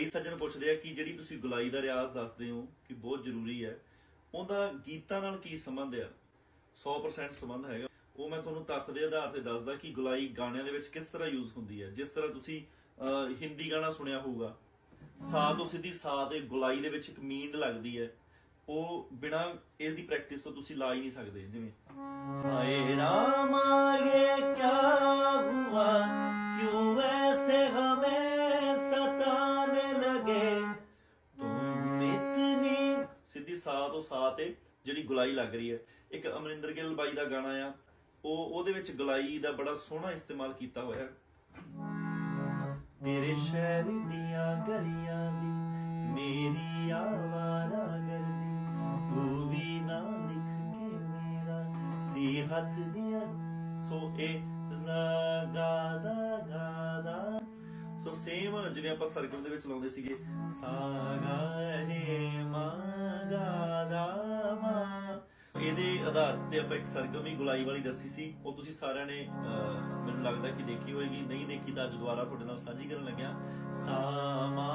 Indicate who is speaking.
Speaker 1: ਕਈ ਸੱਜਣ ਪੁੱਛਦੇ ਆ ਕਿ ਜਿਹੜੀ ਤੁਸੀਂ ਗੁਲਾਈ ਦਾ ਰਿਆਜ਼ ਦੱਸਦੇ ਹੋ ਕਿ ਬਹੁਤ ਜ਼ਰੂਰੀ ਹੈ, ਉਹਦਾ ਗੀਤਾਂ ਨਾਲ ਕੀ ਸੰਬੰਧ ਆ? 100% ਸੰਬੰਧ ਹੈਗਾ। ਉਹ ਮੈਂ ਤੁਹਾਨੂੰ ਤੱਥ ਦੇ ਆਧਾਰ ਤੇ ਦੱਸਦਾ ਕਿ ਗੁਲਾਈ ਗਾਣਿਆਂ ਦੇ ਵਿੱਚ ਕਿਸ ਤਰ੍ਹਾਂ ਯੂਜ਼ ਹੁੰਦੀ ਹੈ। ਜਿਸ ਤਰ੍ਹਾਂ ਤੁਸੀਂ ਹਿੰਦੀ ਗਾਣਾ ਸੁਣਿਆ ਹੋਊਗਾ। ਸਾ ਤੋਂ ਸਿੱਧੀ ਸਾ ਦੇ ਗੁਲਾਈ ਦੇ ਵਿੱਚ ਇੱਕ ਮੀਂਡ ਲੱਗਦੀ ਹੈ। ਉਹ ਬਿਨਾ ਇਹਦੀ ਪ੍ਰੈਕਟਿਸ ਤੋਂ ਤੁਸੀਂ ਲਾ ਹੀ ਨਹੀਂ ਸਕਦੇ, ਜਿਵੇਂ, ਹਾਏ ਰਾਮਾ ਤੁਮ ਇਤਨੀ ਸਿੱਧੀ ਸਾ ਤੋਂ ਸਾ ਤੇ ਜਿਹੜੀ ਗੁਲਾਈ ਲੱਗ ਰਹੀ ਹੈ। ਇੱਕ ਅਮਰਿੰਦਰ ਗਿੱਲ ਬਾਈ ਦਾ ਗਾਣਾ ਆ। ਉਹ ਉਹਦੇ ਵਿੱਚ ਗੁਲਾਈ ਦਾ ਬੜਾ ਸੋਹਣਾ ਇਸਤੇਮਾਲ ਕੀਤਾ ਹੋਇਆ। ਹੈ ਤੇਰੇ ਸ਼ਹਿਰ ਦੀਆਂ ਗਲੀਆਂ ਦੀ ਮੇਰੀ ਆਵਾਰਾ ਗਰਦੀ ਤੂੰ ਵੀ ਨਾ ਲਿਖ ਕੇ ਮੇਰਾ। ਸੀ ਹੱਥ ਦੀਆਂ ਸੋ ਇਹ ਰਾ ਦਾ ਗਾ ਦਾ ਸੋ ਸੇਮ ਜਿਵੇਂ ਆਪਾਂ ਸਰਗਮ ਦੇ ਵਿੱਚ ਲਾਉਂਦੇ ਸੀਗੇ ਸਾ ਗਾ ਰੇ ਮਾ ਗਾ ਦਾ ਮਾ। ਇਹਦੇ ਆਧਾਰ ਤੇ ਆਪਾਂ ਇੱਕ ਸਰਗਮ ਹੀ ਗੁਲਾਈ ਵਾਲੀ ਦੱਸੀ ਸੀ ਉਹ ਤੁਸੀਂ ਸਾਰਿਆਂ ਨੇ ਅਹ, ਮੈਨੂੰ ਲੱਗਦਾ ਕਿ ਦੇਖੀ ਹੋਏਗੀ ਨਹੀਂ ਦੇਖੀ ਤਾਂ ਅੱਜ ਦੁਬਾਰਾ ਤੁਹਾਡੇ ਨਾਲ ਸਾਂਝੀ ਕਰਨ ਲੱਗਿਆ। ਸਾ ਮਾ